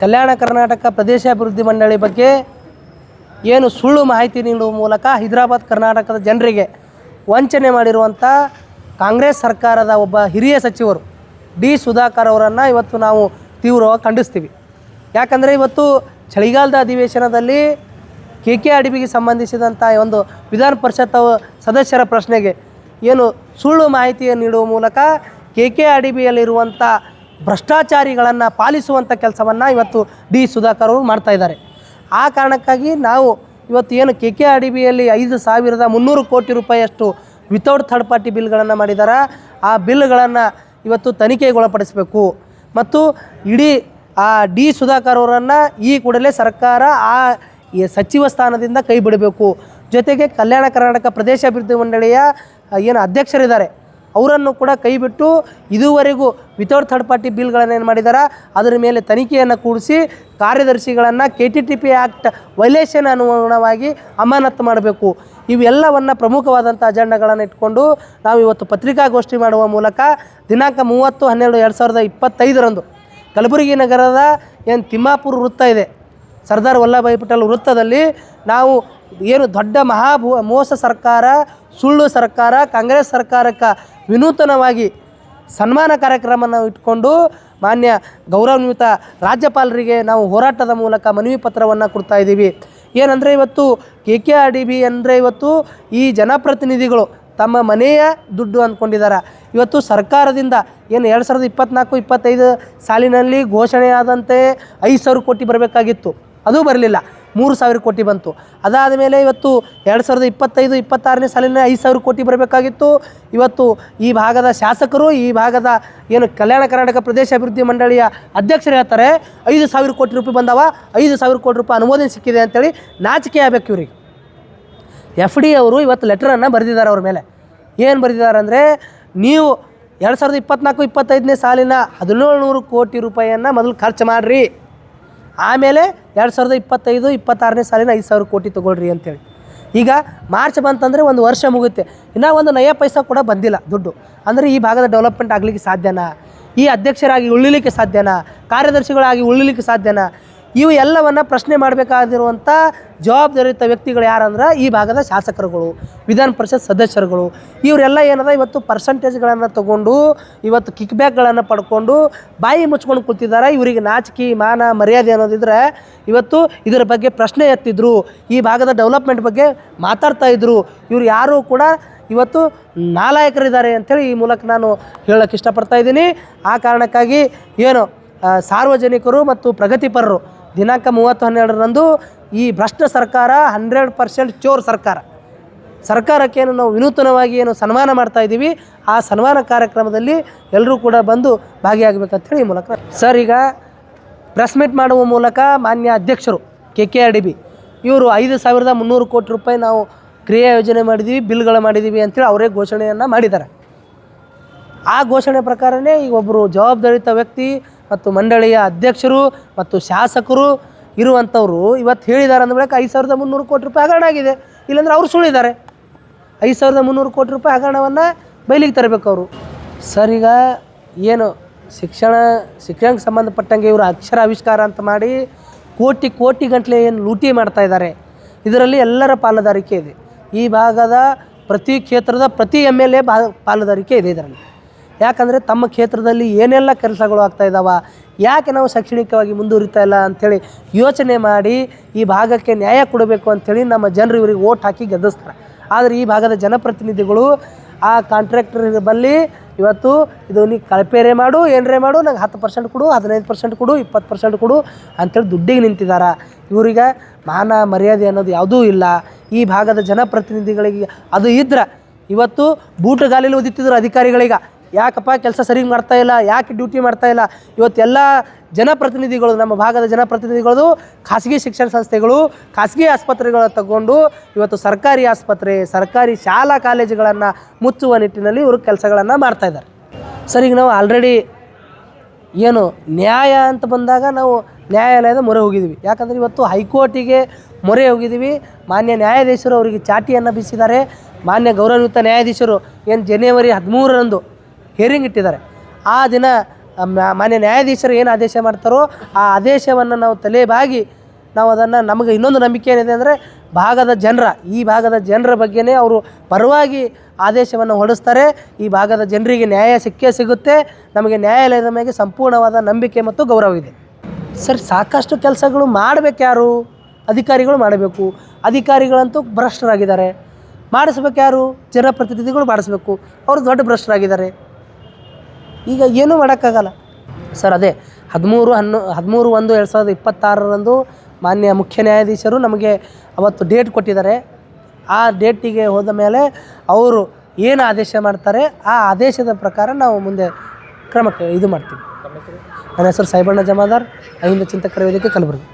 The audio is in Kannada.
ಕಲ್ಯಾಣ ಕರ್ನಾಟಕ ಪ್ರದೇಶಾಭಿವೃದ್ಧಿ ಮಂಡಳಿ ಬಗ್ಗೆ ಏನು ಸುಳ್ಳು ಮಾಹಿತಿ ನೀಡುವ ಮೂಲಕ ಹೈದರಾಬಾದ್ ಕರ್ನಾಟಕದ ಜನರಿಗೆ ವಂಚನೆ ಮಾಡಿರುವಂಥ ಕಾಂಗ್ರೆಸ್ ಸರ್ಕಾರದ ಒಬ್ಬ ಹಿರಿಯ ಸಚಿವರು ಡಿ ಸುಧಾಕರ್ ಅವರನ್ನು ಇವತ್ತು ನಾವು ತೀವ್ರವಾಗಿ ಖಂಡಿಸ್ತೀವಿ. ಯಾಕಂದರೆ ಇವತ್ತು ಚಳಿಗಾಲದ ಅಧಿವೇಶನದಲ್ಲಿ ಕೆ ಕೆ ಅಡಿಬಿಗೆ ಸಂಬಂಧಿಸಿದಂಥ ಒಂದು ವಿಧಾನ ಪರಿಷತ್ ಸದಸ್ಯರ ಪ್ರಶ್ನೆಗೆ ಏನು ಸುಳ್ಳು ಮಾಹಿತಿಯನ್ನು ನೀಡುವ ಮೂಲಕ ಕೆ ಕೆ ಅಡಿಬಿಯಲ್ಲಿರುವಂಥ ಭ್ರಷ್ಟಾಚಾರಿಗಳನ್ನು ಪಾಲಿಸುವಂಥ ಕೆಲಸವನ್ನು ಇವತ್ತು ಡಿ ಸುಧಾಕರ್ ಅವರು ಮಾಡ್ತಾ ಇದ್ದಾರೆ. ಆ ಕಾರಣಕ್ಕಾಗಿ ನಾವು ಇವತ್ತು ಏನು ಕೆ ಕೆ ಆರ್ ಡಿ ಬಿಯಲ್ಲಿ ಐದು ಸಾವಿರದ ಮುನ್ನೂರು ಕೋಟಿ ರೂಪಾಯಿಯಷ್ಟು ವಿತೌಟ್ ಥರ್ಡ್ ಪಾರ್ಟಿ ಬಿಲ್ಗಳನ್ನು ಮಾಡಿದ್ದಾರೆ ಆ ಬಿಲ್ಗಳನ್ನು ಇವತ್ತು ತನಿಖೆಗೊಳಪಡಿಸಬೇಕು. ಮತ್ತು ಇಡೀ ಆ ಡಿ ಸುಧಾಕರ್ ಅವರನ್ನು ಈ ಕೂಡಲೇ ಸರ್ಕಾರ ಆ ಸಚಿವ ಸ್ಥಾನದಿಂದ ಕೈ ಬಿಡಬೇಕು. ಜೊತೆಗೆ ಕಲ್ಯಾಣ ಕರ್ನಾಟಕ ಪ್ರದೇಶ ಅಭಿವೃದ್ಧಿ ಮಂಡಳಿಯ ಏನು ಅಧ್ಯಕ್ಷರಿದ್ದಾರೆ. ಅವರನ್ನು ಕೂಡ ಕೈಬಿಟ್ಟು ಇದುವರೆಗೂ ವಿತೌಟ್ ಥರ್ಡ್ ಪಾರ್ಟಿ ಬಿಲ್ಗಳನ್ನು ಏನು ಮಾಡಿದ್ದಾರೆ ಅದರ ಮೇಲೆ ತನಿಖೆಯನ್ನು ಕೂಡಿಸಿ ಕಾರ್ಯದರ್ಶಿಗಳನ್ನು K T T P act violation ಅನುಗುಣವಾಗಿ ಅಮಾನತ್ತು ಮಾಡಬೇಕು. ಇವೆಲ್ಲವನ್ನು ಪ್ರಮುಖವಾದಂಥ ಅಜೆಂಡಾಗಳನ್ನು ಇಟ್ಕೊಂಡು ನಾವು ಇವತ್ತು ಪತ್ರಿಕಾಗೋಷ್ಠಿ ಮಾಡುವ ಮೂಲಕ ದಿನಾಂಕ ಮೂವತ್ತು, ಹನ್ನೆರಡು, ಎರಡು ಸಾವಿರದ ಇಪ್ಪತ್ತೈದರಂದು ಕಲಬುರಗಿ ನಗರದ ಏನು ತಿಮ್ಮಾಪುರ ವೃತ್ತ ಇದೆ, ಸರ್ದಾರ್ ವಲ್ಲಭಾಯಿ ಪಟೇಲ್ ವೃತ್ತದಲ್ಲಿ ನಾವು ಏನು ದೊಡ್ಡ ಮಹಾಭೂ ಮೋಸ ಸರ್ಕಾರ, ಸುಳ್ಳು ಸರ್ಕಾರ, ಕಾಂಗ್ರೆಸ್ ಸರ್ಕಾರಕ್ಕೆ ವಿನೂತನವಾಗಿ ಸನ್ಮಾನ ಕಾರ್ಯಕ್ರಮನ ಇಟ್ಕೊಂಡು ಮಾನ್ಯ ಗೌರವಾನ್ವಿತ ರಾಜ್ಯಪಾಲರಿಗೆ ನಾವು ಹೋರಾಟದ ಮೂಲಕ ಮನವಿ ಪತ್ರವನ್ನು ಕೊಡ್ತಾ ಇದ್ದೀವಿ. ಏನಂದರೆ ಇವತ್ತು K K R D B ಅಂದರೆ ಇವತ್ತು ಈ ಜನಪ್ರತಿನಿಧಿಗಳು ತಮ್ಮ ಮನೆಯ ದುಡ್ಡು ಅಂದ್ಕೊಂಡಿದ್ದಾರೆ ಇವತ್ತು ಸರ್ಕಾರದಿಂದ ಏನು ಎರಡು ಸಾವಿರದ ಇಪ್ಪತ್ನಾಲ್ಕು, ಇಪ್ಪತ್ತೈದು ಸಾಲಿನಲ್ಲಿ ಘೋಷಣೆಯಾದಂತೆ ಐದು ಸಾವಿರ ಕೋಟಿ ಬರಬೇಕಾಗಿತ್ತು. ಅದು ಬರಲಿಲ್ಲ. ಮೂರು ಸಾವಿರ ಕೋಟಿ ಬಂತು. ಅದಾದ ಮೇಲೆ ಇವತ್ತು ಎರಡು ಸಾವಿರದ ಇಪ್ಪತ್ತೈದು, ಇಪ್ಪತ್ತಾರನೇ ಸಾಲಿನ ಐದು ಸಾವಿರ ಕೋಟಿ ಬರಬೇಕಾಗಿತ್ತು. ಇವತ್ತು ಈ ಭಾಗದ ಶಾಸಕರು, ಈ ಭಾಗದ ಏನು ಕಲ್ಯಾಣ ಕರ್ನಾಟಕ ಪ್ರದೇಶ ಅಭಿವೃದ್ಧಿ ಮಂಡಳಿಯ ಅಧ್ಯಕ್ಷರು ಹೇಳ್ತಾರೆ, ಐದು ಸಾವಿರ ಕೋಟಿ ರೂಪಾಯಿ ಬಂದವ, ಐದು ಸಾವಿರ ಕೋಟಿ ರೂಪಾಯಿ ಅನುಮೋದನೆ ಸಿಕ್ಕಿದೆ ಅಂತೇಳಿ ನಾಚಿಕೆ ಆಗಬೇಕು ಇವ್ರಿಗೆ. ಎಫ್ ಡಿ ಅವರು ಇವತ್ತು ಲೆಟ್ರನ್ನು ಬರೆದಿದ್ದಾರೆ ಅವ್ರ ಮೇಲೆ. ಏನು ಬರೆದಿದ್ದಾರೆ ಅಂದರೆ, ನೀವು ಎರಡು ಸಾವಿರದ ಇಪ್ಪತ್ನಾಲ್ಕು, ಇಪ್ಪತ್ತೈದನೇ ಸಾಲಿನ ಹದಿನೇಳು ನೂರು ಕೋಟಿ ರೂಪಾಯಿಯನ್ನು ಮೊದಲು ಖರ್ಚು ಮಾಡಿರಿ. ಆಮೇಲೆ ಎರಡು ಸಾವಿರದ ಇಪ್ಪತ್ತೈದು, ಇಪ್ಪತ್ತಾರನೇ ಸಾಲಿನ ಐದು ಸಾವಿರ ಕೋಟಿ ತೊಗೊಳ್ರಿ ಅಂತೇಳಿ. ಈಗ ಮಾರ್ಚ್ ಬಂತಂದರೆ ಒಂದು ವರ್ಷ ಮುಗುತ್ತೆ. ಇನ್ನೂ ಒಂದು ನಯ ಪೈಸಾ ಕೂಡ ಬಂದಿಲ್ಲ ದುಡ್ಡು. ಅಂದರೆ ಈ ಭಾಗದ ಡೆವಲಪ್ಮೆಂಟ್ ಆಗಲಿಕ್ಕೆ ಸಾಧ್ಯನಾ? ಈ ಅಧ್ಯಕ್ಷರಾಗಿ ಉಳಿಲಿಕ್ಕೆ ಸಾಧ್ಯನಾ? ಕಾರ್ಯದರ್ಶಿಗಳಾಗಿ ಉಳಿಲಿಕ್ಕೆ ಸಾಧ್ಯನಾ? ಇವು ಎಲ್ಲವನ್ನು ಪ್ರಶ್ನೆ ಮಾಡಬೇಕಾಗಿರುವಂಥ ಜವಾಬ್ದಾರಿಯುತ ವ್ಯಕ್ತಿಗಳು ಯಾರಂದ್ರೆ ಈ ಭಾಗದ ಶಾಸಕರುಗಳು, ವಿಧಾನ ಪರಿಷತ್ ಸದಸ್ಯರುಗಳು. ಇವರೆಲ್ಲ ಏನದ ಇವತ್ತು ಪರ್ಸಂಟೇಜ್ಗಳನ್ನು ತಗೊಂಡು, ಇವತ್ತು ಕಿಕ್ ಬ್ಯಾಕ್ಗಳನ್ನು ಪಡ್ಕೊಂಡು ಬಾಯಿ ಮುಚ್ಕೊಂಡು ಕೂತಿದ್ದಾರೆ. ಇವರಿಗೆ ನಾಚಿಕೆ, ಮಾನ, ಮರ್ಯಾದೆ ಅನ್ನೋದಿದ್ರೆ ಇವತ್ತು ಇದರ ಬಗ್ಗೆ ಪ್ರಶ್ನೆ ಎತ್ತಿದ್ರು. ಈ ಭಾಗದ ಡೆವಲಪ್ಮೆಂಟ್ ಬಗ್ಗೆ ಮಾತಾಡ್ತಾ ಇದ್ರು. ಇವ್ರು ಯಾರೂ ಕೂಡ ಇವತ್ತು ನಾಲಾಯಕರಿದ್ದಾರೆ ಅಂಥೇಳಿ ಈ ಮೂಲಕ ನಾನು ಹೇಳೋಕ್ಕೆ ಇಷ್ಟಪಡ್ತಾ ಇದ್ದೀನಿ. ಆ ಕಾರಣಕ್ಕಾಗಿ ಏನು ಸಾರ್ವಜನಿಕರು ಮತ್ತು ಪ್ರಗತಿಪರರು ದಿನಾಂಕ ಮೂವತ್ತು ಹನ್ನೆರಡರಂದು ಈ ಭ್ರಷ್ಟ ಸರ್ಕಾರ ಹಂಡ್ರೆಡ್ ಪರ್ಸೆಂಟ್ ಚೋರ್ ಸರ್ಕಾರ. ಸರ್ಕಾರಕ್ಕೇನು ನಾವು ವಿನೂತನವಾಗಿ ಏನು ಸನ್ಮಾನ ಮಾಡ್ತಾ ಇದ್ದೀವಿ, ಆ ಸನ್ಮಾನ ಕಾರ್ಯಕ್ರಮದಲ್ಲಿ ಎಲ್ಲರೂ ಕೂಡ ಬಂದು ಭಾಗಿಯಾಗಬೇಕಂತೇಳಿ ಈ ಮೂಲಕ. ಸರ್, ಈಗ ಪ್ರೆಸ್ ಮೀಟ್ ಮಾಡುವ ಮೂಲಕ ಮಾನ್ಯ ಅಧ್ಯಕ್ಷರು, K K R D B. ಇವರು ಐದು ಸಾವಿರದ ಮುನ್ನೂರು ಕೋಟಿ ರೂಪಾಯಿ ನಾವು ಕ್ರಿಯಾ ಯೋಜನೆ ಮಾಡಿದ್ದೀವಿ, ಬಿಲ್ಗಳು ಮಾಡಿದ್ದೀವಿ ಅಂತೇಳಿ ಅವರೇ ಘೋಷಣೆಯನ್ನು ಮಾಡಿದ್ದಾರೆ. ಆ ಘೋಷಣೆ ಪ್ರಕಾರನೇ ಈಗ ಒಬ್ಬರು ಜವಾಬ್ದಾರಿತ ವ್ಯಕ್ತಿ ಮತ್ತು ಮಂಡಳಿಯ ಅಧ್ಯಕ್ಷರು ಮತ್ತು ಶಾಸಕರು ಇರುವಂಥವ್ರು ಇವತ್ತು ಹೇಳಿದ್ದಾರೆ ಅಂದ ಬಳಿಕ ಐದು ಸಾವಿರದ ಮುನ್ನೂರು ಕೋಟಿ ರೂಪಾಯಿ ಹಗರಣ ಆಗಿದೆ. ಇಲ್ಲಾಂದ್ರೆ ಅವರು ಸುಳಿದ್ದಾರೆ ಐದು ಸಾವಿರದ ಮುನ್ನೂರು ಕೋಟಿ ರೂಪಾಯಿ ಹಗರಣವನ್ನು ಬೈಲಿಗೆ ತರಬೇಕು ಅವರು. ಸರ್, ಈಗ ಏನು ಶಿಕ್ಷಣ, ಶಿಕ್ಷಣಕ್ಕೆ ಸಂಬಂಧಪಟ್ಟಂಗೆ ಇವರು ಅಕ್ಷರ ಆವಿಷ್ಕಾರ ಅಂತ ಮಾಡಿ ಕೋಟಿ ಕೋಟಿ ಗಂಟಲೆ ಏನು ಲೂಟಿ ಮಾಡ್ತಾ ಇದ್ದಾರೆ. ಇದರಲ್ಲಿ ಎಲ್ಲರ ಪಾಲುದಾರಿಕೆ ಇದೆ. ಈ ಭಾಗದ ಪ್ರತಿ ಕ್ಷೇತ್ರದ ಪ್ರತಿ ಎಂ ಎಲ್ ಎ ಪಾಲುದಾರಿಕೆ ಇದೆ ಇದರಲ್ಲಿ. ಯಾಕಂದರೆ ತಮ್ಮ ಕ್ಷೇತ್ರದಲ್ಲಿ ಏನೆಲ್ಲ ಕೆಲಸಗಳು ಆಗ್ತಾ ಇದ್ದಾವೆ ಯಾಕೆ ನಾವು ಶೈಕ್ಷಣಿಕವಾಗಿ ಮುಂದುವರಿತಾ ಇಲ್ಲ ಅಂಥೇಳಿ ಯೋಚನೆ ಮಾಡಿ ಈ ಭಾಗಕ್ಕೆ ನ್ಯಾಯ ಕೊಡಬೇಕು ಅಂಥೇಳಿ ನಮ್ಮ ಜನರು ಇವರಿಗೆ ಓಟ್ ಹಾಕಿ ಗೆದ್ದಿಸ್ತಾರೆ. ಆದರೆ ಈ ಭಾಗದ ಜನಪ್ರತಿನಿಧಿಗಳು ಆ ಕಾಂಟ್ರಾಕ್ಟರ್ ಬಲ್ಲಿ, ಇವತ್ತು ಇದು ನೀ ಕಳಪೆರೆ ಮಾಡು, ಏನರೇ ಮಾಡು, ನಂಗೆ ಹತ್ತು ಪರ್ಸೆಂಟ್ ಕೊಡು, ಹದಿನೈದು ಪರ್ಸೆಂಟ್ ಕೊಡು, ಇಪ್ಪತ್ತು ಪರ್ಸೆಂಟ್ ಕೊಡು ಅಂಥೇಳಿ ದುಡ್ಡಿಗೆ ನಿಂತಿದ್ದಾರೆ ಇವರಿಗೆ ಮಾನ ಮರ್ಯಾದೆ ಅನ್ನೋದು ಯಾವುದೂ ಇಲ್ಲ. ಈ ಭಾಗದ ಜನಪ್ರತಿನಿಧಿಗಳಿಗೆ ಅದು ಇದ್ರೆ, ಇವತ್ತು ಬೂಟುಗಾಲಿಲಿ ಓದಿತ್ತಿದ್ರು ಅಧಿಕಾರಿಗಳಿಗೆ ಯಾಕಪ್ಪ ಕೆಲಸ ಸರಿಗೆ ಮಾಡ್ತಾ ಇಲ್ಲ? ಯಾಕೆ ಡ್ಯೂಟಿ ಮಾಡ್ತಾ ಇಲ್ಲ? ಇವತ್ತೆಲ್ಲ ಜನಪ್ರತಿನಿಧಿಗಳು, ನಮ್ಮ ಭಾಗದ ಜನಪ್ರತಿನಿಧಿಗಳು ಖಾಸಗಿ ಶಿಕ್ಷಣ ಸಂಸ್ಥೆಗಳು, ಖಾಸಗಿ ಆಸ್ಪತ್ರೆಗಳ ತಗೊಂಡು ಇವತ್ತು ಸರ್ಕಾರಿ ಆಸ್ಪತ್ರೆ, ಸರ್ಕಾರಿ ಶಾಲಾ ಕಾಲೇಜುಗಳನ್ನು ಮುಚ್ಚುವ ನಿಟ್ಟಿನಲ್ಲಿ ಇವರು ಕೆಲಸಗಳನ್ನು ಮಾಡ್ತಾ ಇದ್ದಾರೆ. ಸರ್, ಈಗ ನಾವು ಆಲ್ರೆಡಿ ಏನು ನ್ಯಾಯ ಅಂತ ಬಂದಾಗ ನಾವು ನ್ಯಾಯಾಲಯದ ಮೊರೆ ಹೋಗಿದ್ದೀವಿ. ಯಾಕಂದರೆ ಇವತ್ತು ಹೈಕೋರ್ಟಿಗೆ ಮೊರೆ ಹೋಗಿದ್ದೀವಿ. ಮಾನ್ಯ ನ್ಯಾಯಾಧೀಶರು ಅವರಿಗೆ ಚಾಟಿಯನ್ನು ಬೀಸಿದ್ದಾರೆ. ಮಾನ್ಯ ಗೌರವಯುತ ನ್ಯಾಯಾಧೀಶರು ಏನು ಜನವರಿ ಹದಿಮೂರರಂದು ಹಿಯರಿಂಗ್ ಇಟ್ಟಿದ್ದಾರೆ. ಆ ದಿನ ಮಾನ್ಯ ನ್ಯಾಯಾಧೀಶರು ಏನು ಆದೇಶ ಮಾಡ್ತಾರೋ ಆ ಆದೇಶವನ್ನು ನಾವು ತಲೆಬಾಗಿ ನಾವು ಅದನ್ನು ನಮಗೆ ಇನ್ನೊಂದು ನಂಬಿಕೆ ಏನಿದೆ ಅಂದರೆ ಭಾಗದ ಜನರ, ಈ ಭಾಗದ ಜನರ ಬಗ್ಗೆನೇ ಅವರು ಪರವಾಗಿ ಆದೇಶವನ್ನು ಹೊರಡಿಸ್ತಾರೆ. ಈ ಭಾಗದ ಜನರಿಗೆ ನ್ಯಾಯ ಸಿಕ್ಕೇ ಸಿಗುತ್ತೆ. ನಮಗೆ ನ್ಯಾಯಾಲಯದ ಮೇಲೆ ಸಂಪೂರ್ಣವಾದ ನಂಬಿಕೆ ಮತ್ತು ಗೌರವ ಇದೆ. ಸರ್, ಸಾಕಷ್ಟು ಕೆಲಸಗಳು ಮಾಡಬೇಕು ಯಾರು? ಅಧಿಕಾರಿಗಳು ಮಾಡಬೇಕು. ಅಧಿಕಾರಿಗಳಂತೂ ಭ್ರಷ್ಟರಾಗಿದ್ದಾರೆ. ಮಾಡಿಸ್ಬೇಕು ಯಾರು? ಜನಪ್ರತಿನಿಧಿಗಳು ಮಾಡಿಸ್ಬೇಕು. ಅವರು ದೊಡ್ಡ ಭ್ರಷ್ಟರಾಗಿದ್ದಾರೆ. ಈಗ ಏನೂ ಮಾಡೋಕ್ಕಾಗಲ್ಲ. ಸರ್, ಅದೇ ಹದಿಮೂರು ಹನ್ನು, ಹದಿಮೂರು ಒಂದು ಎರಡು ಸಾವಿರದ ಇಪ್ಪತ್ತಾರರಂದು ಮಾನ್ಯ ಮುಖ್ಯ ನ್ಯಾಯಾಧೀಶರು ನಮಗೆ ಅವತ್ತು ಡೇಟ್ ಕೊಟ್ಟಿದ್ದಾರೆ. ಆ ಡೇಟಿಗೆ ಹೋದ ಮೇಲೆ ಅವರು ಏನು ಆದೇಶ ಮಾಡ್ತಾರೆ, ಆ ಆದೇಶದ ಪ್ರಕಾರ ನಾವು ಮುಂದೆ ಕ್ರಮಕ್ಕೆ ಇದು ಮಾಡ್ತೀವಿ. ನನ್ನ ಹೆಸರು ಸೈಬಣ್ಣ ಜಮಾದಾರ್. ಅಹಿಂದ ಚಿಂತಕರ ವೇದಿಕೆ ಕಲಬುರಗಿ.